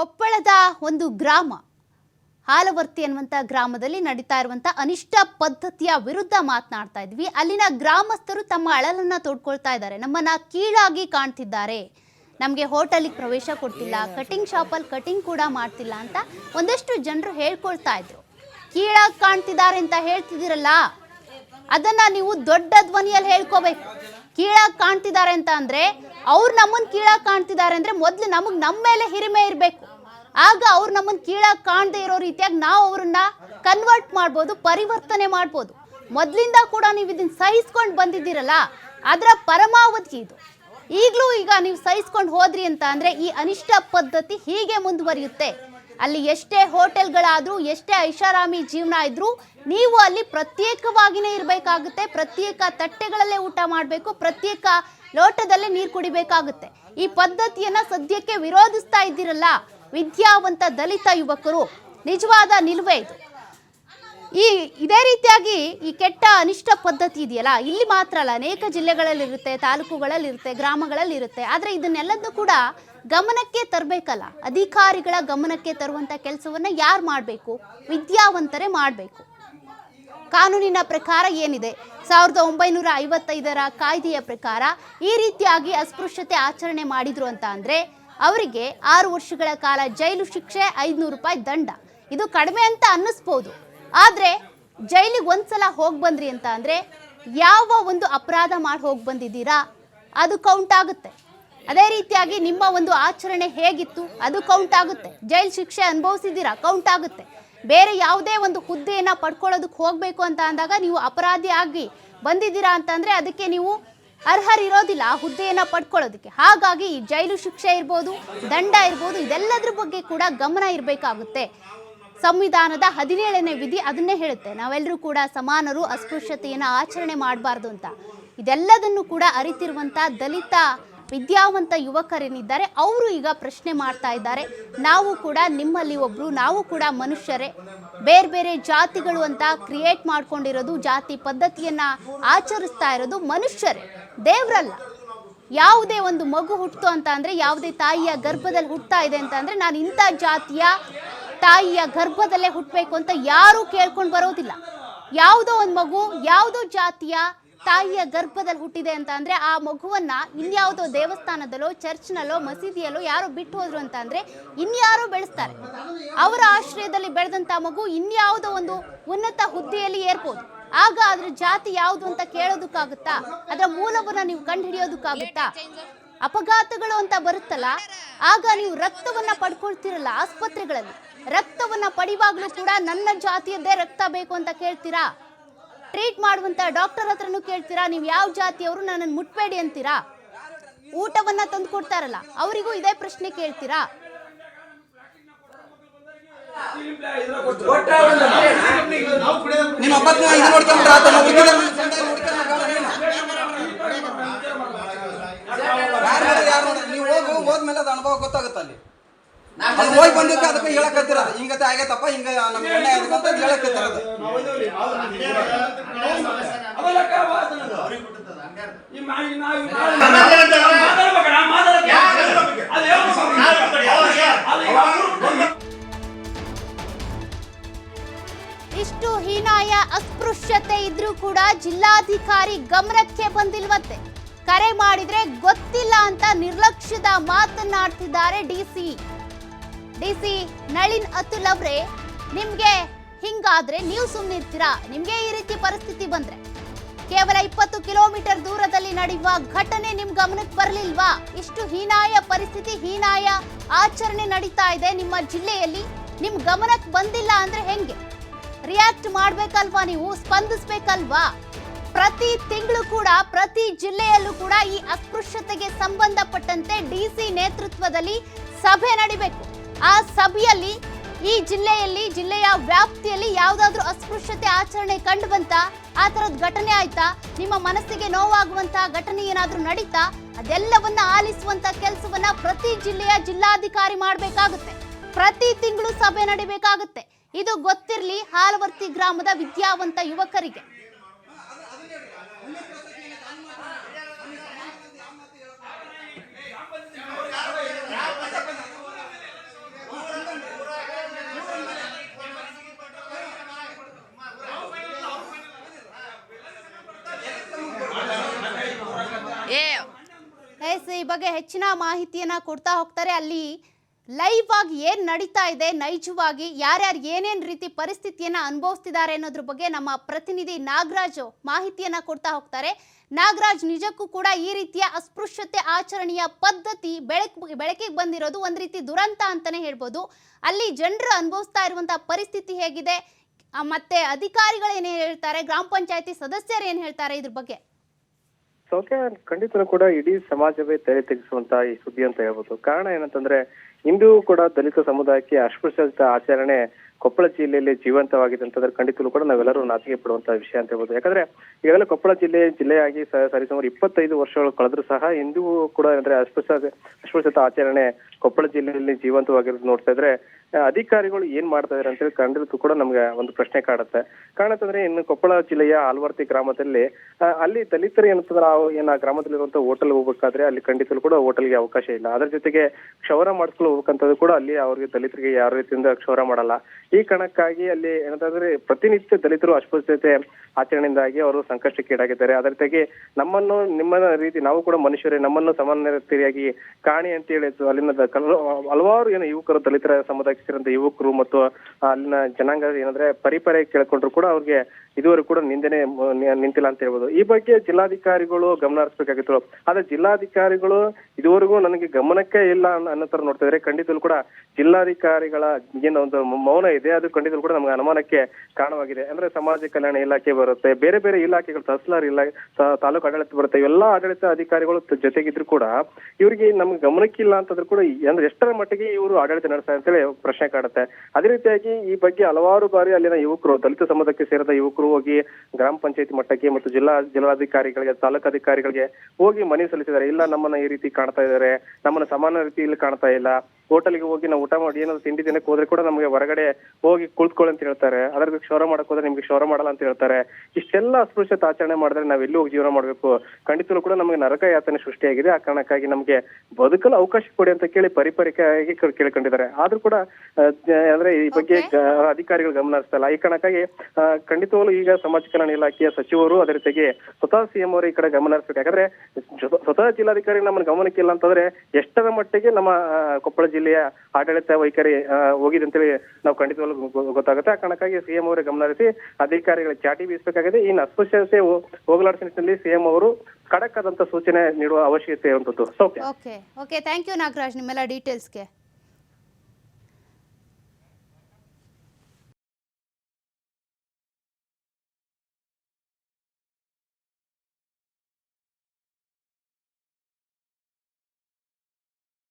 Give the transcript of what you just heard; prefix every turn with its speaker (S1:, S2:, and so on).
S1: ಕೊಪ್ಪಳದ ಒಂದು ಗ್ರಾಮ, ಹಾಲವರ್ತಿ ಅನ್ನುವಂಥ ಗ್ರಾಮದಲ್ಲಿ ನಡೀತಾ ಇರುವಂಥ ಅನಿಷ್ಟ ಪದ್ಧತಿಯ ವಿರುದ್ಧ ಮಾತನಾಡ್ತಾ ಇದ್ವಿ. ಅಲ್ಲಿನ ಗ್ರಾಮಸ್ಥರು ತಮ್ಮ ಅಳಲನ್ನು ತೋಡ್ಕೊಳ್ತಾ ಇದ್ದಾರೆ. ನಮ್ಮನ್ನು ಕೀಳಾಗಿ ಕಾಣ್ತಿದ್ದಾರೆ. ನಮಗೆ ಹೋಟೆಲಿಗೆ ಪ್ರವೇಶ ಕೊಡ್ತಿಲ್ಲ ಕಟಿಂಗ್ ಶಾಪಲ್ಲಿ ಕಟಿಂಗ್ ಕೂಡ ಮಾಡ್ತಿಲ್ಲ ಅಂತ ಒಂದಷ್ಟು ಜನರು ಹೇಳ್ಕೊಳ್ತಾ ಇದ್ರು. ಕೀಳಾಗಿ ಕಾಣ್ತಿದ್ದಾರೆ ಅಂತ ಹೇಳ್ತಿದ್ದೀರಲ್ಲ, ಅದನ್ನು ನೀವು ದೊಡ್ಡ ಧ್ವನಿಯಲ್ಲಿ ಹೇಳ್ಕೋಬೇಕು. ಕೀಳಾಗಿ ಕಾಣ್ತಿದ್ದಾರೆ ಅಂತ ಅಂದರೆ ಅವ್ರು ನಮ್ಮನ್ನು ಕೀಳಾಗಿ ಕಾಣ್ತಿದ್ದಾರೆ ಅಂದರೆ ಮೊದಲು ನಮಗೆ ನಮ್ಮ ಮೇಲೆ ಹಿರಿಮೆ ಇರಬೇಕು. ಆಗ ಅವ್ರು ನಮ್ಮನ್ನ ಕೀಳಾಗಿ ಕಾಣದೇ ಇರೋ ರೀತಿಯಾಗಿ ನಾವು ಅವ್ರನ್ನ ಕನ್ವರ್ಟ್ ಮಾಡ್ಬೋದು, ಪರಿವರ್ತನೆ ಮಾಡ್ಬೋದು. ಮೊದ್ಲಿಂದ ಕೂಡ ನೀವು ಇದನ್ನ ಸಹಿಸ್ಕೊಂಡು ಬಂದಿದ್ದೀರಲ್ಲ, ಅದರ ಪರಮಾವಧಿ ಇದು. ಈಗಲೂ ಈಗ ನೀವು ಸಹಿಸ್ಕೊಂಡು ಹೋದ್ರಿ ಅಂತ ಅಂದ್ರೆ ಈ ಅನಿಷ್ಟ ಪದ್ಧತಿ ಹೀಗೆ ಮುಂದುವರಿಯುತ್ತೆ. ಅಲ್ಲಿ ಎಷ್ಟೇ ಹೋಟೆಲ್ಗಳಾದ್ರೂ, ಎಷ್ಟೇ ಐಷಾರಾಮಿ ಜೀವನ ಇದ್ದರೂ ನೀವು ಅಲ್ಲಿ ಪ್ರತ್ಯೇಕವಾಗಿನೇ ಇರಬೇಕಾಗುತ್ತೆ, ಪ್ರತ್ಯೇಕ ತಟ್ಟೆಗಳಲ್ಲೇ ಊಟ ಮಾಡಬೇಕು, ಪ್ರತ್ಯೇಕ ಲೋಟದಲ್ಲೇ ನೀರು ಕುಡಿಬೇಕಾಗುತ್ತೆ. ಈ ಪದ್ಧತಿಯನ್ನ ಸದ್ಯಕ್ಕೆ ವಿರೋಧಿಸ್ತಾ ಇದ್ದೀರಲ್ಲ ವಿದ್ಯಾವಂತ ದಲಿತ ಯುವಕರು ನಿಜವಾದ ನಿಲುವೆ ಇದು. ಈ ಇದೇ ರೀತಿಯಾಗಿ ಈ ಕೆಟ್ಟ ಅನಿಷ್ಟ ಪದ್ಧತಿ ಇದೆಯಲ್ಲ, ಇಲ್ಲಿ ಮಾತ್ರ ಅಲ್ಲ, ಅನೇಕ ಜಿಲ್ಲೆಗಳಲ್ಲಿರುತ್ತೆ, ತಾಲೂಕುಗಳಲ್ಲಿರುತ್ತೆ, ಗ್ರಾಮಗಳಲ್ಲಿರುತ್ತೆ, ಆದರೆ ಇದನ್ನೆಲ್ಲದೂ ಕೂಡ ಗಮನಕ್ಕೆ ತರಬೇಕಲ್ಲ. ಅಧಿಕಾರಿಗಳ ಗಮನಕ್ಕೆ ತರುವಂಥ ಕೆಲಸವನ್ನು ಯಾರು ಮಾಡಬೇಕು? ವಿದ್ಯಾವಂತರೇ ಮಾಡಬೇಕು. ಕಾನೂನಿನ ಪ್ರಕಾರ ಏನಿದೆ? ಸಾವಿರದ ಒಂಬೈನೂರ ಐವತ್ತೈದರ ಕಾಯ್ದೆಯ ಪ್ರಕಾರ ಈ ರೀತಿಯಾಗಿ ಅಸ್ಪೃಶ್ಯತೆ ಆಚರಣೆ ಮಾಡಿದ್ರು ಅಂತ ಅಂದ್ರೆ ಅವರಿಗೆ ಆರು ವರ್ಷಗಳ ಕಾಲ ಜೈಲು ಶಿಕ್ಷೆ, ಐದುನೂರು ರೂಪಾಯಿ ದಂಡ. ಇದು ಕಡಿಮೆ ಅಂತ ಅನ್ನಿಸ್ಬೋದು. ಆದರೆ ಜೈಲಿಗೆ ಒಂದ್ಸಲ ಹೋಗಿ ಬಂದ್ರಿ ಅಂತ ಅಂದರೆ ಯಾವ ಒಂದು ಅಪರಾಧ ಮಾಡಿ ಹೋಗಿ ಬಂದಿದ್ದೀರಾ? ಅದು ಕೌಂಟ್ ಆಗುತ್ತೆ. ಅದೇ ರೀತಿಯಾಗಿ ನಿಮ್ಮ ಒಂದು ಆಚರಣೆ ಹೇಗಿತ್ತು? ಅದು ಕೌಂಟ್ ಆಗುತ್ತೆ. ಜೈಲು ಶಿಕ್ಷೆ ಅನುಭವಿಸಿದ್ದೀರಾ? ಕೌಂಟ್ ಆಗುತ್ತೆ. ಬೇರೆ ಯಾವುದೇ ಒಂದು ಹುದ್ದೆಯನ್ನು ಪಡ್ಕೊಳ್ಳೋದಕ್ಕೆ ಹೋಗಬೇಕು ಅಂತ ಅಂದಾಗ ನೀವು ಅಪರಾಧಿ ಆಗಿ ಬಂದಿದ್ದೀರಾ ಅಂತಂದರೆ ಅದಕ್ಕೆ ನೀವು ಅರ್ಹರಿರೋದಿಲ್ಲ ಆ ಹುದ್ದೆಯನ್ನ ಪಡ್ಕೊಳ್ಳೋದಕ್ಕೆ. ಹಾಗಾಗಿ ಈ ಜೈಲು ಶಿಕ್ಷೆ ಇರ್ಬೋದು, ದಂಡ ಇರ್ಬೋದು, ಇದೆಲ್ಲದ್ರ ಬಗ್ಗೆ ಕೂಡ ಗಮನ ಇರಬೇಕಾಗುತ್ತೆ. ಸಂವಿಧಾನದ ಹದಿನೇಳನೇ ವಿಧಿ ಅದನ್ನೇ ಹೇಳುತ್ತೆ. ನಾವೆಲ್ಲರೂ ಕೂಡ ಸಮಾನರು, ಅಸ್ಪೃಶ್ಯತೆಯನ್ನು ಆಚರಣೆ ಮಾಡಬಾರ್ದು ಅಂತ. ಇದೆಲ್ಲದನ್ನು ಕೂಡ ಅರಿತಿರುವಂಥ ದಲಿತ, ವಿದ್ಯಾವಂತ ಯುವಕರೇನಿದ್ದಾರೆ, ಅವರು ಈಗ ಪ್ರಶ್ನೆ ಮಾಡ್ತಾ ಇದ್ದಾರೆ. ನಾವು ಕೂಡ ನಿಮ್ಮಲ್ಲಿ ಒಬ್ಬರು ನಾವು ಕೂಡ ಮನುಷ್ಯರೇ. ಬೇರೆ ಬೇರೆ ಜಾತಿಗಳು ಅಂತ ಕ್ರಿಯೇಟ್ ಮಾಡ್ಕೊಂಡಿರೋದು, ಜಾತಿ ಪದ್ಧತಿಯನ್ನ ಆಚರಿಸ್ತಾ ಇರೋದು ಮನುಷ್ಯರೇ, ದೇವರಲ್ಲ. ಯಾವುದೇ ಒಂದು ಮಗು ಹುಟ್ಟಿತು ಅಂತ ಅಂದರೆ, ಯಾವುದೇ ತಾಯಿಯ ಗರ್ಭದಲ್ಲಿ ಹುಟ್ಟುತ್ತಾ ಇದೆ ಅಂತ ಅಂದ್ರೆ, ನಾನು ಇಂಥ ಜಾತಿಯ ತಾಯಿಯ ಗರ್ಭದಲ್ಲೇ ಹುಟ್ಟಬೇಕು ಅಂತ ಯಾರೂ ಕೇಳ್ಕೊಂಡು ಬರೋದಿಲ್ಲ. ಯಾವುದೋ ಒಂದು ಮಗು, ಯಾವುದೋ ಜಾತಿಯ ತಾಯಿಯ ಗರ್ಭದಲ್ಲಿ ಹುಟ್ಟಿದೆ ಅಂತ ಅಂದ್ರೆ ಆ ಮಗುವನ್ನ ಇನ್ಯಾವುದೋ ದೇವಸ್ಥಾನದಲ್ಲೋ, ಚರ್ಚ್ನಲ್ಲೋ, ಮಸೀದಿಯಲ್ಲೋ ಯಾರು ಬಿಟ್ಟು ಹೋದ್ರು ಅಂತ ಅಂದ್ರೆ ಇನ್ಯಾರೋ ಬೆಳೆಸ್ತಾರೆ. ಅವರ ಆಶ್ರಯದಲ್ಲಿ ಬೆಳೆದಂತ ಮಗು ಇನ್ಯಾವುದೋ ಒಂದು ಉನ್ನತ ಹುದ್ದೆಯಲ್ಲಿ ಏರ್ಬೋದು. ಆಗ ಅದ್ರ ಜಾತಿ ಯಾವುದು ಅಂತ ಕೇಳೋದಕ್ಕಾಗುತ್ತಾ? ಅದರ ಮೂಲವನ್ನ ನೀವು ಕಂಡುಹಿಡಿಯೋದಕ್ಕಾಗುತ್ತಾ? ಅಪಘಾತಗಳು ಅಂತ ಬರುತ್ತಲ್ಲ, ಆಗ ನೀವು ರಕ್ತವನ್ನ ಪಡ್ಕೊಳ್ತಿರಲ್ಲ ಆಸ್ಪತ್ರೆಗಳಲ್ಲಿ. ರಕ್ತವನ್ನ ಪಡಿವಾಗಲೂ ಕೂಡ ನನ್ನ ಜಾತಿಯದ್ದೇ ರಕ್ತ ಬೇಕು ಅಂತ ಕೇಳ್ತೀರಾ? ಟ್ರೀಟ್ ಮಾಡುವಂತ ಡಾಕ್ಟರ್ ಹತ್ರನೂ ಕೇಳ್ತೀರಾ? ನೀವು ಯಾವ ಜಾತಿಯವರು? ನನ್ನನ್ನು ಮುಟ್ಬೇಡಿ ಅಂತೀರಾ? ಊಟವನ್ನ ತಂದು ಕೊಡ್ತಾರಲ್ಲ, ಅವರಿಗೂ ಇದೇ ಪ್ರಶ್ನೆ ಕೇಳ್ತೀರಾ?
S2: ನಾವು ಹೋಗು, ಹೋದ್ಮೇಲೆ ಅನುಭವ ಗೊತ್ತಾಗುತ್ತೆ ಅಲ್ಲಿ ಅದು ಹೋಗಿ ಬಂದಿದ್ದಕ್ಕೆ ಅದಕ್ಕೆ ಹೇಳಕತ್ತಿರೋದು ಹಿಂಗತೆ ಆಗೈತಪ್ಪ ಹಿಂಗ ನಮ್ಮ ಎಣ್ಣೆ ಆಗೈತೆ ಅಂತ ಹೇಳಕತ್ತಿರೋದು
S1: ಇಷ್ಟು ಹೀನಾಯ ಅಸ್ಪೃಶ್ಯತೆ ಇದ್ರೂ ಕೂಡ ಜಿಲ್ಲಾಧಿಕಾರಿ ಗಮನಕ್ಕೆ ಬಂದಿಲ್ವತ್ತೆ ಕರೆ ಮಾಡಿದ್ರೆ ಗೊತ್ತಿಲ್ಲ ಅಂತ ನಿರ್ಲಕ್ಷ್ಯದ ಮಾತನಾಡ್ತಿದ್ದಾರೆ ಡಿಸಿ ಡಿಸಿ ನಳಿನ್ ಅತುಲ್ ಅವ್ರೆ, ನಿಮ್ಗೆ ಹಿಂಗಾದ್ರೆ ನೀವು ಸುಮ್ಮನಿರ್ತೀರಾ ನಿಮ್ಗೆ ಈ ರೀತಿ ಪರಿಸ್ಥಿತಿ ಬಂದ್ರೆ ಕೇವಲ ಇಪ್ಪತ್ತು ಕಿಲೋಮೀಟರ್ ದೂರದಲ್ಲಿ ನಡೆಯುವ ಘಟನೆ ನಿಮ್ ಗಮನಕ್ಕೆ ಬರಲಿಲ್ವಾ? ಇಷ್ಟು ಹೀನಾಯ ಪರಿಸ್ಥಿತಿ, ಹೀನಾಯ ಆಚರಣೆ ನಡೀತಾ ಇದೆ ನಿಮ್ಮ ಜಿಲ್ಲೆಯಲ್ಲಿ. ನಿಮ್ ಗಮನಕ್ಕೆ ಬಂದಿಲ್ಲ ಅಂದ್ರೆ ಹೆಂಗೆ? ರಿಯಾಕ್ಟ್ ಮಾಡ್ಬೇಕಲ್ವಾ ನೀವು? ಸ್ಪಂದಿಸ್ಬೇಕಲ್ವಾ? ಪ್ರತಿ ತಿಂಗಳು ಕೂಡ, ಪ್ರತಿ ಜಿಲ್ಲೆಯಲ್ಲೂ ಕೂಡ ಈ ಅಸ್ಪೃಶ್ಯತೆಗೆ ಸಂಬಂಧಪಟ್ಟಂತೆ ಡಿಸಿ ನೇತೃತ್ವದಲ್ಲಿ ಸಭೆ ನಡಿಬೇಕು. ಆ ಸಭೆಯಲ್ಲಿ ಈ ಜಿಲ್ಲೆಯಲ್ಲಿ, ಜಿಲ್ಲೆಯ ವ್ಯಾಪ್ತಿಯಲ್ಲಿ ಯಾವುದಾದ್ರೂ ಅಸ್ಪೃಶ್ಯತೆ ಆಚರಣೆ ಕಂಡು ಬಂತ, ಆ ತರದ ಘಟನೆ ಆಯ್ತಾ? ನಿಮ್ಮ ಮನಸ್ಸಿಗೆ ನೋವಾಗುವಂತಹ ಘಟನೆ ಏನಾದ್ರೂ ನಡೀತಾ? ಅದೆಲ್ಲವನ್ನ ಆಲಿಸುವಂತ ಕೆಲಸವನ್ನ ಪ್ರತಿ ಜಿಲ್ಲೆಯ ಜಿಲ್ಲಾಧಿಕಾರಿ ಮಾಡಬೇಕಾಗುತ್ತೆ. ಪ್ರತಿ ತಿಂಗಳು ಸಭೆ ನಡಿಬೇಕಾಗುತ್ತೆ. ಇದು ಗೊತ್ತಿರಲಿ, ಹಾಲವರ್ತಿ ಗ್ರಾಮದ ವಿದ್ಯಾವಂತ ಯುವಕರಿಗೆ. ಬಗ್ಗೆ ಹೆಚ್ಚಿನ ಮಾಹಿತಿಯನ್ನ ಕೊಡ್ತಾ ಹೋಗ್ತಾರೆ. ಅಲ್ಲಿ ಲೈವ್ ಆಗಿ ಏನು ನಡೀತಾ ಇದೆ, ನೈಜವಾಗಿ ಯಾರ್ಯಾರು ಏನೇನು ರೀತಿ ಪರಿಸ್ಥಿತಿಯನ್ನ ಅನುಭವಿಸ್ತಿದ್ದಾರೆ ಅನ್ನೋದ್ರ ಬಗ್ಗೆ ನಮ್ಮ ಪ್ರತಿನಿಧಿ ನಾಗರಾಜ್ ಮಾಹಿತಿಯನ್ನ ಕೊಡ್ತಾ ಹೋಗ್ತಾರೆ. ನಾಗರಾಜ್, ನಿಜಕ್ಕೂ ಕೂಡ ಈ ರೀತಿಯ ಅಸ್ಪೃಶ್ಯತೆ ಆಚರಣೆಯ ಪದ್ಧತಿ ಬೆಳಕ್, ಬೆಳಕಿಗೆ ಬಂದಿರೋದು ಒಂದು ರೀತಿ ದುರಂತ ಅಂತಾನೆ ಹೇಳ್ಬೋದು. ಅಲ್ಲಿ ಜನರು ಅನುಭವಿಸ್ತಾ ಇರುವಂತಹ ಪರಿಸ್ಥಿತಿ ಹೇಗಿದೆ? ಮತ್ತೆ ಅಧಿಕಾರಿಗಳು ಏನು ಹೇಳ್ತಾರೆ? ಗ್ರಾಮ ಪಂಚಾಯತಿ ಸದಸ್ಯರು ಏನು ಹೇಳ್ತಾರೆ ಇದ್ರ ಬಗ್ಗೆ?
S3: ಸೌಖ್ಯ ಖಂಡಿತನೂ ಕೂಡ ಇಡೀ ಸಮಾಜವೇ ತೆರೆ ತೆಗೆಸುವಂತ ಈ ಸುದ್ದಿ ಅಂತ ಹೇಳ್ಬೋದು. ಕಾರಣ ಏನಂತಂದ್ರೆ ಇಂದು ಕೂಡ ದಲಿತ ಸಮುದಾಯಕ್ಕೆ ಅಸ್ಪೃಶ್ಯತೆ ಆಚರಣೆ ಕೊಪ್ಪಳ ಜಿಲ್ಲೆಯಲ್ಲಿ ಜೀವಂತವಾಗಿದೆ ಅಂತಂದ್ರೆ ಖಂಡಿತಲೂ ಕೂಡ ನಾವೆಲ್ಲರೂ ನಾಚಿಕೆ ಪಡುವಂತಹ ವಿಷಯ ಅಂತ ಹೇಳ್ಬೋದು. ಯಾಕಂದ್ರೆ ಈಗಾಗಲೇ ಕೊಪ್ಪಳ ಜಿಲ್ಲೆ ಜಿಲ್ಲೆಯಾಗಿ ಸರಿಸುಮಾರು ಇಪ್ಪತ್ತೈದು ವರ್ಷಗಳು ಕಳೆದ್ರೂ ಸಹ ಇಂದಿಗೂ ಕೂಡ ಅಂದ್ರೆ ಅಸ್ಪೃಶ್ಯ ಅಸ್ಪೃಶ್ಯತ ಆಚರಣೆ ಕೊಪ್ಪಳ ಜಿಲ್ಲೆಯಲ್ಲಿ ಜೀವಂತವಾಗಿರೋದು ನೋಡ್ತಾ ಇದ್ರೆ ಅಧಿಕಾರಿಗಳು ಏನ್ ಮಾಡ್ತಾ ಇದಾರೆ ಅಂತೇಳಿ ಖಂಡಿತ ಕೂಡ ನಮ್ಗೆ ಒಂದು ಪ್ರಶ್ನೆ ಕಾಡುತ್ತೆ. ಕಾಣತ್ತಂದ್ರೆ ಇನ್ನು ಕೊಪ್ಪಳ ಜಿಲ್ಲೆಯ ಆಲ್ವರ್ತಿ ಗ್ರಾಮದಲ್ಲಿ ಅಲ್ಲಿ ದಲಿತರು ಏನಂತಂದ್ರೆ ಆ, ಏನ್ ಆ ಗ್ರಾಮದಲ್ಲಿರುವಂತ ಹೋಟೆಲ್ ಹೋಗ್ಬೇಕಾದ್ರೆ ಅಲ್ಲಿ ಖಂಡಿತಲು ಕೂಡ ಹೋಟೆಲ್ಗೆ ಅವಕಾಶ ಇಲ್ಲ. ಅದ್ರ ಜೊತೆಗೆ ಕ್ಷೌರ ಮಾಡಿಸ್ಕೊಂಡು ಹೋಗ್ಬೇಕಂತದ್ದು ಕೂಡ ಅಲ್ಲಿ ಅವ್ರಿಗೆ ದಲಿತರಿಗೆ ಯಾವ ರೀತಿಯಿಂದ ಕ್ಷೌರ ಮಾಡಲ್ಲ. ಈ ಕಾರಣಕ್ಕಾಗಿ ಅಲ್ಲಿ ಏನಂತಂದ್ರೆ ಪ್ರತಿನಿತ್ಯ ದಲಿತರು ಅಸ್ಪೃಶ್ಯತೆ ಆಚರಣೆಯಿಂದಾಗಿ ಅವರು ಸಂಕಷ್ಟಕ್ಕೀಡಾಗಿದ್ದಾರೆ. ಅದ್ರ ಜೊತೆಗೆ ನಮ್ಮನ್ನು ನಿಮ್ಮ ರೀತಿ ನಾವು ಕೂಡ ಮನುಷ್ಯರೇ, ನಮ್ಮನ್ನು ಸಮಾನ ರೀತಿಯಾಗಿ ಕಾಣಿ ಅಂತ ಹೇಳಿ ಅಲ್ಲಿನ ಹಲವಾರು ಏನು ಯುವಕರು, ದಲಿತರ ಸಮುದಾಯಕ್ಕೆ ಸೇರಿದಂತ ಯುವಕರು ಮತ್ತು ಅಲ್ಲಿನ ಜನಾಂಗ ಏನಂದ್ರೆ ಪರಿಪರೆ ಕೇಳ್ಕೊಂಡ್ರು ಕೂಡ ಅವ್ರಿಗೆ ಇದುವರೆಗೂ ಕೂಡ ನಿಂದನೆ ನಿಂತಿಲ್ಲ ಅಂತ ಹೇಳ್ಬೋದು. ಈ ಬಗ್ಗೆ ಜಿಲ್ಲಾಧಿಕಾರಿಗಳು ಗಮನ ಹರಿಸಬೇಕಾಗಿತ್ತು. ಆದ್ರೆ ಜಿಲ್ಲಾಧಿಕಾರಿಗಳು ಇದುವರೆಗೂ ನನಗೆ ಗಮನಕ್ಕೆ ಇಲ್ಲ ಅನ್ನೋ ತರ ನೋಡ್ತಾ ಇದ್ರೆ ಖಂಡಿತಲು ಕೂಡ ಜಿಲ್ಲಾಧಿಕಾರಿಗಳ ಏನು ಒಂದು ಮೌನ ಇದೆ, ಅದು ಖಂಡಿತಲ್ಲೂ ಕೂಡ ನಮ್ಗೆ ಅನುಮಾನಕ್ಕೆ ಕಾರಣವಾಗಿದೆ. ಅಂದ್ರೆ ಸಮಾಜ ಕಲ್ಯಾಣ ಇಲಾಖೆ ಬರುತ್ತೆ, ಬೇರೆ ಬೇರೆ ಇಲಾಖೆಗಳು, ತಹಸೀಲ್ದಾರ್ ಇಲ್ಲ ತಾಲೂಕು ಆಡಳಿತ ಬರುತ್ತೆ, ಇವೆಲ್ಲ ಆಡಳಿತ ಅಧಿಕಾರಿಗಳು ಜೊತೆಗಿದ್ರು ಕೂಡ ಇವರಿಗೆ ನಮ್ಗೆ ಗಮನಕ್ಕಿಲ್ಲ ಅಂತಂದ್ರೆ ಕೂಡ ಅಂದ್ರೆ ಎಷ್ಟರ ಮಟ್ಟಿಗೆ ಇವರು ಆಡಳಿತ ನಡೆಸ್ತಾರೆ ಅಂತೇಳಿ ಪ್ರಶ್ನೆ ಕಾಡುತ್ತೆ. ಅದೇ ರೀತಿಯಾಗಿ ಈ ಬಗ್ಗೆ ಹಲವಾರು ಬಾರಿ ಅಲ್ಲಿನ ಯುವಕರು, ದಲಿತ ಸಮುದಾಯಕ್ಕೆ ಸೇರಿದ ಯುವಕರು ಹೋಗಿ ಗ್ರಾಮ ಪಂಚಾಯತ್ ಮಟ್ಟಕ್ಕೆ ಮತ್ತು ಜಿಲ್ಲಾ ಜಿಲ್ಲಾಧಿಕಾರಿಗಳಿಗೆ ತಾಲೂಕಾಧಿಕಾರಿಗಳಿಗೆ ಹೋಗಿ ಮನವಿ ಸಲ್ಲಿಸಿದ್ದಾರೆ. ಇಲ್ಲ, ನಮ್ಮನ್ನ ಈ ರೀತಿ ಕಾಣ್ತಾ ಇದ್ದಾರೆ. ನಮ್ಮನ್ನ ಸಮಾನ ರೀತಿಯಲ್ಲಿ ಕಾಣ್ತಾ ಇಲ್ಲ. ಹೋಟೆಲ್ಗೆ ಹೋಗಿ ನಾವು ಊಟ ಮಾಡಿ ಏನಾದ್ರು ತಿಂಡಿ ತಿನ್ನಕ್ಕೆ ಹೋದ್ರೆ ಕೂಡ ನಮಗೆ ಹೊರಗಡೆ ಹೋಗಿ ಕುಳಿತುಕೊಳ್ಳಿ ಅಂತ ಹೇಳ್ತಾರೆ. ಅದ್ರ ಶೌರ ಮಾಡಕ್ ಹೋದ್ರೆ ನಿಮ್ಗೆ ಶೌರ ಮಾಡಲ್ಲ ಅಂತ ಹೇಳ್ತಾರೆ. ಇಷ್ಟೆಲ್ಲ ಅಸ್ಪೃಶ್ಯತೆ ಆಚರಣೆ ಮಾಡಿದ್ರೆ ನಾವ್ ಎಲ್ಲಿ ಹೋಗಿ ಜೀವನ ಮಾಡ್ಬೇಕು. ಖಂಡಿತಲೂ ಕೂಡ ನಮಗೆ ನರಕ ಯಾತನೆ ಸೃಷ್ಟಿಯಾಗಿದೆ. ಆ ಕಾರಣಕ್ಕಾಗಿ ನಮಗೆ ಬದುಕಲು ಅವಕಾಶ ಕೊಡಿ ಅಂತ ಕೇಳಿ ಪರಿಪರಿಕಾಗಿ ಕೇಳ್- ಕೇಳ್ಕೊಂಡಿದ್ದಾರೆ. ಆದ್ರೂ ಕೂಡ ಅಂದ್ರೆ ಈ ಬಗ್ಗೆ ಅಧಿಕಾರಿಗಳು ಗಮನ ಹರಿಸ್ತಾ ಇಲ್ಲ. ಈ ಕಾರಣಕ್ಕಾಗಿ ಆ, ಖಂಡಿತವಾಗ್ಲೂ ಈಗ ಸಮಾಜ ಕಲ್ಯಾಣ ಇಲಾಖೆಯ ಸಚಿವರು ಅದೇ ರೀತಿಯಾಗಿ ಸ್ವತಃ ಸಿಎಂ ಅವರು ಈ ಕಡೆ ಗಮನ ಹರಿಸ್ಬೇಕು. ಯಾಕಂದ್ರೆ ಸ್ವತಃ ಜಿಲ್ಲಾಧಿಕಾರಿ ನಮ್ಮನ್ನ ಗಮನಕ್ಕಿಲ್ಲ ಅಂತಂದ್ರೆ ಎಷ್ಟರ ಮಟ್ಟಿಗೆ ನಮ್ಮ ಕೊಪ್ಪಳ ಕೊಪ್ಪಳ ಜಿಲ್ಲೆಯ ಆಡಳಿತ ವೈಖರಿ ಹೋಗಿದೆ ಅಂತೇಳಿ ನಾವು ಖಂಡಿತವಾಗ್ಲೂ ಗೊತ್ತಾಗುತ್ತೆ. ಆ ಕಾರಣಕ್ಕಾಗಿ ಸಿಎಂ ಅವರೇ ಗಮನ ಹರಿಸಿ ಅಧಿಕಾರಿಗಳ ಚಾಟಿ ಬೀಸಬೇಕಾಗಿದೆ. ಇನ್ನು ಅಸ್ಪೃಶ್ಯತೆ ಹೋಗಲಾಡಿಸ ನಿಟ್ಟಿನಲ್ಲಿ ಸಿಎಂ ಅವರು ಖಡಕ್ ಆದಂತ ಸೂಚನೆ ನೀಡುವ ಅವಶ್ಯಕತೆ ಇರುವಂತದ್ದು ಸೌಖ್ಯ
S1: okay okay thank you Nagaraj, ನಿಮ್ಮೆಲ್ಲ ಡೀಟೇಲ್ಸ್ಗೆ